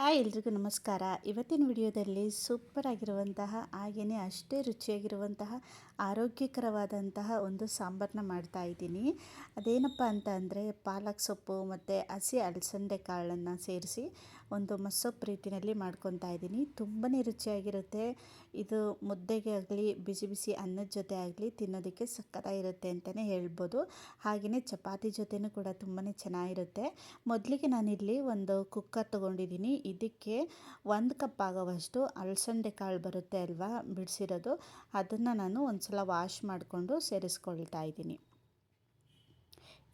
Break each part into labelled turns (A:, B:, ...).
A: Hi ಎಲ್ರಿಗೂ ನಮಸ್ಕಾರ. ಇವತ್ತಿನ ವಿಡಿಯೋದಲ್ಲಿ ಸೂಪರ್ ಆಗಿರುವಂತಹ ಹಾಗೆಯೇ ಅಷ್ಟೇ ರುಚಿಯಾಗಿರುವಂತಹ, ಆರೋಗ್ಯಕರವಾದಂತಹ ಒಂದು ಸಾಂಬಾರನ್ನ ಮಾಡ್ತಾ ಇದ್ದೀನಿ. ಅದೇನಪ್ಪ ಅಂತ ಪಾಲಕ್ ಸೊಪ್ಪು ಮತ್ತು ಹಸಿ ಅಲಸಂದೆ ಕಾಳನ್ನು ಸೇರಿಸಿ ಒಂದು ಮಸ್ಸೊಪ್ಪು ರೀತಿಯಲ್ಲಿ ಮಾಡ್ಕೊತಾ ಇದ್ದೀನಿ. ತುಂಬಾ ರುಚಿಯಾಗಿರುತ್ತೆ. ಇದು ಮುದ್ದೆಗೆ ಆಗಲಿ, ಬಿಸಿ ಬಿಸಿ ಅನ್ನದ ಜೊತೆ ಆಗಲಿ ತಿನ್ನೋದಕ್ಕೆ ಸಕ್ಕತ್ತಾಗಿರುತ್ತೆ ಅಂತಲೇ ಹೇಳ್ಬೋದು. ಹಾಗೆಯೇ ಚಪಾತಿ ಜೊತೆನೂ ಕೂಡ ತುಂಬಾ ಚೆನ್ನಾಗಿರುತ್ತೆ. ಮೊದಲಿಗೆ ನಾನಿಲ್ಲಿ ಒಂದು ಕುಕ್ಕರ್ ತೊಗೊಂಡಿದ್ದೀನಿ. ಇದಕ್ಕೆ ಒಂದು ಕಪ್ ಆಗೋವಷ್ಟು ಅಲಸಂದೆ ಕಾಳು ಬರುತ್ತೆ ಅಲ್ವಾ? ಬಿಡಿಸಿರೋದು. ಅದನ್ನು ನಾನು ಒಂದು ಸಲ ವಾಶ್ ಮಾಡಿಕೊಂಡು ಸೇರಿಸ್ಕೊಳ್ತಾ ಇದ್ದೀನಿ.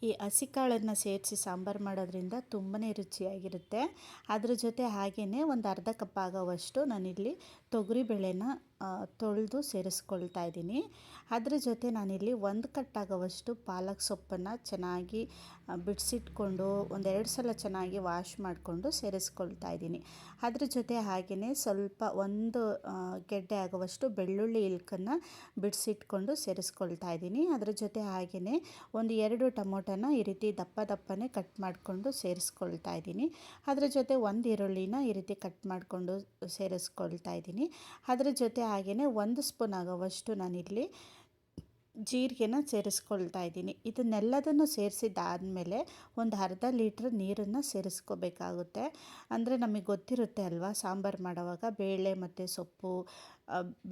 A: ಈ ಹಸಿ ಕಾಳನ್ನು ಸೇರಿಸಿ ಸಾಂಬಾರು ಮಾಡೋದ್ರಿಂದ ತುಂಬಾ ರುಚಿಯಾಗಿರುತ್ತೆ. ಅದ್ರ ಜೊತೆ ಹಾಗೆಯೇ ಒಂದು ಅರ್ಧ ಕಪ್ ಆಗೋವಷ್ಟು ನಾನಿಲ್ಲಿ ತೊಗರಿಬೇಳೆನ ತೊಳೆದು ಸೇರಿಸ್ಕೊಳ್ತಾ ಇದ್ದೀನಿ. ಅದ್ರ ಜೊತೆ ನಾನಿಲ್ಲಿ ಒಂದು ಕಟ್ಟಾಗೋವಷ್ಟು ಪಾಲಕ್ ಸೊಪ್ಪನ್ನು ಚೆನ್ನಾಗಿ ಬಿಡಿಸಿಟ್ಕೊಂಡು, ಒಂದೆರಡು ಸಲ ಚೆನ್ನಾಗಿ ವಾಶ್ ಮಾಡಿಕೊಂಡು ಸೇರಿಸ್ಕೊಳ್ತಾ ಇದ್ದೀನಿ. ಅದ್ರ ಜೊತೆ ಹಾಗೆಯೇ ಸ್ವಲ್ಪ ಒಂದು ಗೆಡ್ಡೆ ಆಗುವಷ್ಟು ಬೆಳ್ಳುಳ್ಳಿ ಇಲ್ಕನ್ನು ಬಿಡಿಸಿಟ್ಕೊಂಡು ಸೇರಿಸ್ಕೊಳ್ತಾ ಇದ್ದೀನಿ. ಅದ್ರ ಜೊತೆ ಹಾಗೆಯೇ ಒಂದು ಎರಡು ಟೊಮೊಟೊನ ಈ ರೀತಿ ದಪ್ಪ ದಪ್ಪನೇ ಕಟ್ ಮಾಡಿಕೊಂಡು ಸೇರಿಸ್ಕೊಳ್ತಾ ಇದ್ದೀನಿ. ಅದ್ರ ಜೊತೆ ಒಂದು ಈರುಳ್ಳಿನ ಈ ರೀತಿ ಕಟ್ ಮಾಡಿಕೊಂಡು ಸೇರಿಸ್ಕೊಳ್ತಾ ಇದ್ದೀನಿ. ಅದ್ರ ಜೊತೆ ಹಾಗೆಯೇ ಒಂದು ಸ್ಪೂನ್ ಆಗೋವಷ್ಟು ನಾನಿಲ್ಲಿ ಜೀರಿಗೆನ ಸೇರಿಸ್ಕೊಳ್ತಾ ಇದ್ದೀನಿ. ಇದನ್ನೆಲ್ಲದನ್ನು ಸೇರಿಸಿದ್ದಾದಮೇಲೆ ಒಂದು ಅರ್ಧ ಲೀಟ್ರ್ ನೀರನ್ನು ಸೇರಿಸ್ಕೋಬೇಕಾಗುತ್ತೆ. ಅಂದರೆ ನಮಗೆ ಗೊತ್ತಿರುತ್ತೆ ಅಲ್ವಾ, ಸಾಂಬಾರು ಮಾಡುವಾಗ ಬೇಳೆ ಮತ್ತು ಸೊಪ್ಪು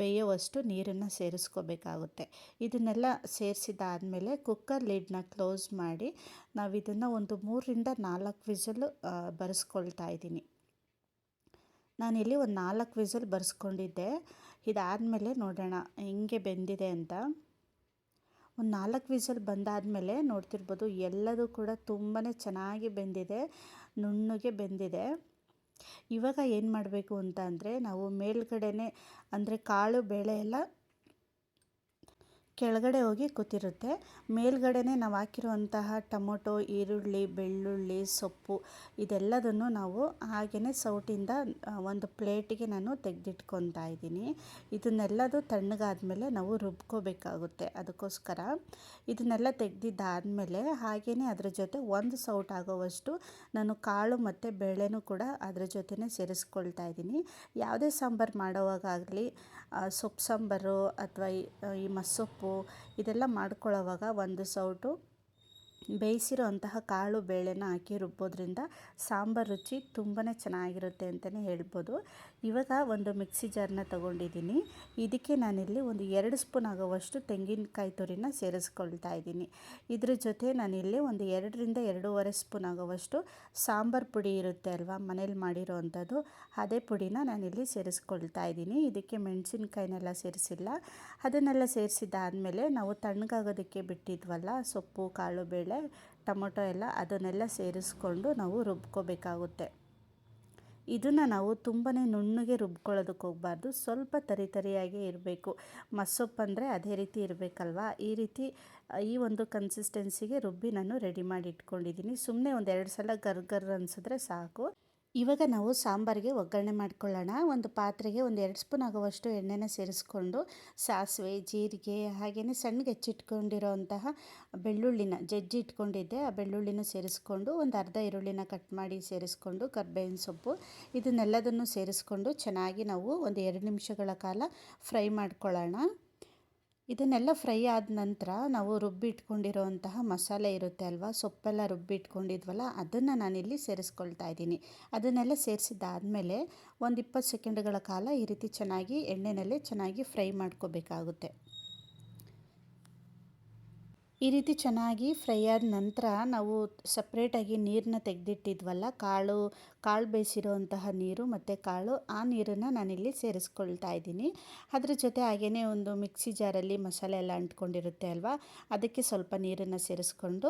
A: ಬೇಯೋವಷ್ಟು ನೀರನ್ನು ಸೇರಿಸ್ಕೋಬೇಕಾಗುತ್ತೆ. ಇದನ್ನೆಲ್ಲ ಸೇರಿಸಿದ್ದಾದಮೇಲೆ ಕುಕ್ಕರ್ ಲಿಡ್ನ ಕ್ಲೋಸ್ ಮಾಡಿ ನಾವು ಇದನ್ನು ಒಂದು ಮೂರರಿಂದ ನಾಲ್ಕು ವಿಸಲು ಬರೆಸ್ಕೊಳ್ತಾ ಇದ್ದೀನಿ. ನಾನಿಲ್ಲಿ ಒಂದು ನಾಲ್ಕು ವಿಸಲ್ ಬರೆಸ್ಕೊಂಡಿದ್ದೆ. ಇದಾದಮೇಲೆ ನೋಡೋಣ, ಹೆಂಗೆ ಬೆಂದಿದೆ ಅಂತ. ಒಂದು ನಾಲ್ಕು ವಿಸಲ್ ಬಂದಾದಮೇಲೆ ನೋಡ್ತಿರ್ಬೋದು, ಎಲ್ಲದೂ ಕೂಡ ತುಂಬಾ ಚೆನ್ನಾಗಿ ಬೆಂದಿದೆ, ನುಣ್ಣಗೆ ಬೆಂದಿದೆ. ಇವಾಗ ಏನು ಮಾಡಬೇಕು ಅಂತ ಅಂದರೆ, ನಾವು ಮೇಲ್ಗಡೆನೇ, ಅಂದರೆ ಕಾಳು, ಬೇಳೆ ಎಲ್ಲ ಕೆಳಗಡೆ ಹೋಗಿ ಕೂತಿರುತ್ತೆ. ಮೇಲ್ಗಡೆನೆ ನಾವು ಹಾಕಿರುವಂತಹ ಟೊಮೊಟೊ, ಈರುಳ್ಳಿ, ಬೆಳ್ಳುಳ್ಳಿ, ಸೊಪ್ಪು ಇದೆಲ್ಲದನ್ನು ನಾವು ಹಾಗೆಯೇ ಸೌಟಿಂದ ಒಂದು ಪ್ಲೇಟಿಗೆ ನಾನು ತೆಗೆದಿಟ್ಕೊತಾ ಇದ್ದೀನಿ. ಇದನ್ನೆಲ್ಲದು ತಣ್ಣಗಾದ್ಮೇಲೆ ನಾವು ರುಬ್ಕೋಬೇಕಾಗುತ್ತೆ ಅದಕ್ಕೋಸ್ಕರ. ಇದನ್ನೆಲ್ಲ ತೆಗೆದಿದ್ದಾದಮೇಲೆ ಹಾಗೆಯೇ ಅದರ ಜೊತೆ ಒಂದು ಸೌಟ್ ಆಗೋವಷ್ಟು ನಾನು ಕಾಳು ಮತ್ತು ಬೇಳೆನೂ ಕೂಡ ಅದರ ಜೊತೆನೇ ಸೇರಿಸ್ಕೊಳ್ತಾ ಇದ್ದೀನಿ. ಯಾವುದೇ ಸಾಂಬಾರು ಮಾಡೋವಾಗಲಿ ಸೊಪ್ಪು ಸಾಂಬಾರು ಅಥವಾ ಈ ಮಸ್ಸೊಪ್ಪು ಇದೆಲ್ಲ ಮಾಡ್ಕೊಳ್ಳೋವಾಗ ಒಂದು ಸೌಟು ಬೇಯಿಸಿರೋ ಅಂತಹ ಕಾಳು ಬೇಳೆನ ಹಾಕಿ ರುಬ್ಬೋದ್ರಿಂದ ಸಾಂಬಾರು ರುಚಿ ತುಂಬಾ ಚೆನ್ನಾಗಿರುತ್ತೆ ಅಂತಲೇ ಹೇಳ್ಬೋದು. ಇವಾಗ ಒಂದು ಮಿಕ್ಸಿ ಜಾರನ್ನ ತೊಗೊಂಡಿದ್ದೀನಿ. ಇದಕ್ಕೆ ನಾನಿಲ್ಲಿ ಒಂದು ಎರಡು ಸ್ಪೂನ್ ಆಗುವಷ್ಟು ತೆಂಗಿನಕಾಯಿ ತುರಿನ ಸೇರಿಸ್ಕೊಳ್ತಾ ಇದ್ದೀನಿ. ಇದ್ರ ಜೊತೆ ನಾನಿಲ್ಲಿ ಒಂದು ಎರಡರಿಂದ ಎರಡೂವರೆ ಸ್ಪೂನ್ ಆಗುವಷ್ಟು ಸಾಂಬಾರು ಪುಡಿ ಇರುತ್ತೆ ಅಲ್ವಾ ಮನೇಲಿ ಮಾಡಿರೋ ಅಂಥದ್ದು ಅದೇ ಪುಡಿನ ನಾನಿಲ್ಲಿ ಸೇರಿಸ್ಕೊಳ್ತಾ ಇದ್ದೀನಿ. ಇದಕ್ಕೆ ಮೆಣಸಿನ್ಕಾಯಿನೆಲ್ಲ ಸೇರಿಸಿಲ್ಲ. ಅದನ್ನೆಲ್ಲ ಸೇರಿಸಿದ್ದಾದಮೇಲೆ ನಾವು ತಣ್ಣಗಾಗೋದಕ್ಕೆ ಬಿಟ್ಟಿದ್ವಲ್ಲ ಸೊಪ್ಪು, ಕಾಳು, ಬೇಳೆ ಟೊಮೊಟೊ ಎಲ್ಲ ಅದನ್ನೆಲ್ಲ ಸೇರಿಸ್ಕೊಂಡು ನಾವು ರುಬ್ಕೋಬೇಕಾಗುತ್ತೆ. ಇದನ್ನು ನಾವು ತುಂಬಾ ನುಣ್ಣಗೆ ರುಬ್ಕೊಳ್ಳೋದಕ್ಕೆ ಹೋಗಬಾರ್ದು. ಸ್ವಲ್ಪ ತರಿ ತರಿಯಾಗಿ ಇರಬೇಕು. ಮಸ್ಸೊಪ್ಪು ಅಂದರೆ ಅದೇ ರೀತಿ ಇರಬೇಕಲ್ವಾ? ಈ ರೀತಿ, ಈ ಒಂದು ಕನ್ಸಿಸ್ಟೆನ್ಸಿಗೆ ರುಬ್ಬಿ ನಾನು ರೆಡಿ ಮಾಡಿ ಇಟ್ಕೊಂಡಿದ್ದೀನಿ. ಸುಮ್ಮನೆ ಒಂದು ಎರಡು ಸಲ ಗರ್ ಅನಿಸಿದ್ರೆ ಸಾಕು. ಇವಾಗ ನಾವು ಸಾಂಬಾರಿಗೆ ಒಗ್ಗರಣೆ ಮಾಡ್ಕೊಳ್ಳೋಣ. ಒಂದು ಪಾತ್ರೆಗೆ ಒಂದು ಎರಡು ಸ್ಪೂನ್ ಆಗುವಷ್ಟು ಎಣ್ಣೆನ ಸೇರಿಸ್ಕೊಂಡು ಸಾಸಿವೆ, ಜೀರಿಗೆ ಹಾಗೆಯೇ ಸಣ್ಣಗೆ ಹೆಚ್ಚಿಟ್ಕೊಂಡಿರೋ ಅಂತಹ ಬೆಳ್ಳುಳ್ಳಿನ, ಜಜ್ಜಿ ಇಟ್ಕೊಂಡಿದ್ದೆ. ಆ ಬೆಳ್ಳುಳ್ಳಿನ ಸೇರಿಸ್ಕೊಂಡು ಒಂದು ಅರ್ಧ ಈರುಳ್ಳಿನ ಕಟ್ ಮಾಡಿ ಸೇರಿಸ್ಕೊಂಡು ಕರ್ಬೇವಿನ ಸೊಪ್ಪು ಇದನ್ನೆಲ್ಲದನ್ನು ಸೇರಿಸ್ಕೊಂಡು ಚೆನ್ನಾಗಿ ನಾವು ಒಂದು ಎರಡು ನಿಮಿಷಗಳ ಕಾಲ ಫ್ರೈ ಮಾಡ್ಕೊಳ್ಳೋಣ. ಇದನ್ನೆಲ್ಲ ಫ್ರೈ ಆದ ನಂತರ ನಾವು ರುಬ್ಬಿ ಇಟ್ಕೊಂಡಿರೋಂತಹ ಮಸಾಲೆ ಇರುತ್ತೆ ಅಲ್ವಾ? ಸೊಪ್ಪೆಲ್ಲ ರುಬ್ಬಿ ಇಟ್ಕೊಂಡಿದ್ವಲ್ಲ, ಅದನ್ನು ನಾನಿಲ್ಲಿ ಸೇರಿಸ್ಕೊಳ್ತಾ ಇದ್ದೀನಿ. ಅದನ್ನೆಲ್ಲ ಸೇರಿಸಿದ್ದಾದಮೇಲೆ ಒಂದು ಇಪ್ಪತ್ತು ಸೆಕೆಂಡ್ಗಳ ಕಾಲ ಈ ರೀತಿ ಚೆನ್ನಾಗಿ ಎಣ್ಣೆನಲ್ಲೇ ಚೆನ್ನಾಗಿ ಫ್ರೈ ಮಾಡ್ಕೋಬೇಕಾಗುತ್ತೆ. ಈ ರೀತಿ ಚೆನ್ನಾಗಿ ಫ್ರೈ ಆದ ನಂತರ ನಾವು ಸಪ್ರೇಟಾಗಿ ನೀರನ್ನ ತೆಗೆದಿಟ್ಟಿದ್ವಲ್ಲ, ಕಾಳು ಕಾಳು ಬೇಯಿಸಿರುವಂತಹ ನೀರು ಮತ್ತು ಕಾಳು ಆ ನೀರನ್ನು ನಾನಿಲ್ಲಿ ಸೇರಿಸ್ಕೊಳ್ತಾ ಇದ್ದೀನಿ. ಅದ್ರ ಜೊತೆ ಹಾಗೆಯೇ ಒಂದು ಮಿಕ್ಸಿ ಜಾರಲ್ಲಿ ಮಸಾಲೆ ಎಲ್ಲ ಅಂಟ್ಕೊಂಡಿರುತ್ತೆ ಅಲ್ವಾ? ಅದಕ್ಕೆ ಸ್ವಲ್ಪ ನೀರನ್ನು ಸೇರಿಸ್ಕೊಂಡು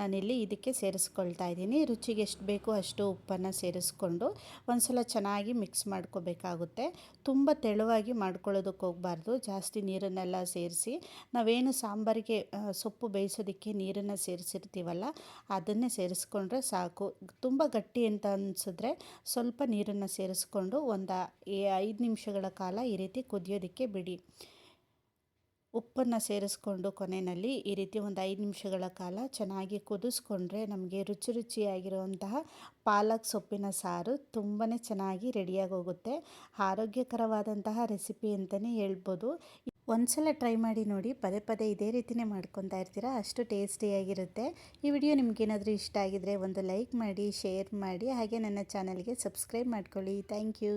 A: ನಾನಿಲ್ಲಿ ಇದಕ್ಕೆ ಸೇರಿಸ್ಕೊಳ್ತಾ ಇದ್ದೀನಿ. ರುಚಿಗೆ ಎಷ್ಟು ಬೇಕೋ ಅಷ್ಟು ಉಪ್ಪನ್ನು ಸೇರಿಸ್ಕೊಂಡು ಒಂದು ಸಲ ಚೆನ್ನಾಗಿ ಮಿಕ್ಸ್ ಮಾಡ್ಕೋಬೇಕಾಗುತ್ತೆ. ತುಂಬ ತೆಳುವಾಗಿ ಮಾಡ್ಕೊಳ್ಳೋದಕ್ಕೆ ಹೋಗಬಾರ್ದು. ಜಾಸ್ತಿ ನೀರನ್ನೆಲ್ಲ ಸೇರಿಸಿ, ನಾವೇನು ಸಾಂಬಾರಿಗೆ ಸೊಪ್ಪು ಬೇಯಿಸೋದಕ್ಕೆ ನೀರನ್ನು ಸೇರಿಸಿರ್ತೀವಲ್ಲ, ಅದನ್ನೇ ಸೇರಿಸ್ಕೊಂಡ್ರೆ ಸಾಕು. ತುಂಬ ಗಟ್ಟಿ ಅಂತ ಅನಿಸಿದ್ರೆ ಸ್ವಲ್ಪ ನೀರನ್ನು ಸೇರಿಸ್ಕೊಂಡು ಒಂದು ಐದು ನಿಮಿಷಗಳ ಕಾಲ ಈ ರೀತಿ ಕುದಿಯೋದಕ್ಕೆ ಬಿಡಿ. ಉಪ್ಪನ್ನು ಸೇರಿಸ್ಕೊಂಡು ಕೊನೆಯಲ್ಲಿ ಈ ರೀತಿ ಒಂದು ಐದು ನಿಮಿಷಗಳ ಕಾಲ ಚೆನ್ನಾಗಿ ಕುದಿಸ್ಕೊಂಡ್ರೆ ನಮಗೆ ರುಚಿ ರುಚಿಯಾಗಿರುವಂತಹ ಪಾಲಕ್ ಸೊಪ್ಪಿನ ಸಾರು ತುಂಬಾ ಚೆನ್ನಾಗಿ ರೆಡಿಯಾಗಿ ಹೋಗುತ್ತೆ ಆರೋಗ್ಯಕರವಾದಂತಹ ರೆಸಿಪಿ ಅಂತಲೇ ಹೇಳ್ಬೋದು. ಒಂದ್ಸಲ ಟ್ರೈ ಮಾಡಿ ನೋಡಿ, ಪದೇ ಪದೇ ಇದೇ ರೀತಿಯೇ ಮಾಡ್ಕೊತಾ ಇರ್ತೀರಾ, ಅಷ್ಟು ಟೇಸ್ಟಿಯಾಗಿರುತ್ತೆ ಈ ವಿಡಿಯೋ ನಿಮಗೇನಾದರೂ ಇಷ್ಟ ಆಗಿದರೆ ಒಂದು ಲೈಕ್ ಮಾಡಿ, ಶೇರ್ ಮಾಡಿ, ಹಾಗೆ ನನ್ನ ಚಾನಲ್ಗೆ ಸಬ್ಸ್ಕ್ರೈಬ್ ಮಾಡ್ಕೊಳ್ಳಿ. Thank you.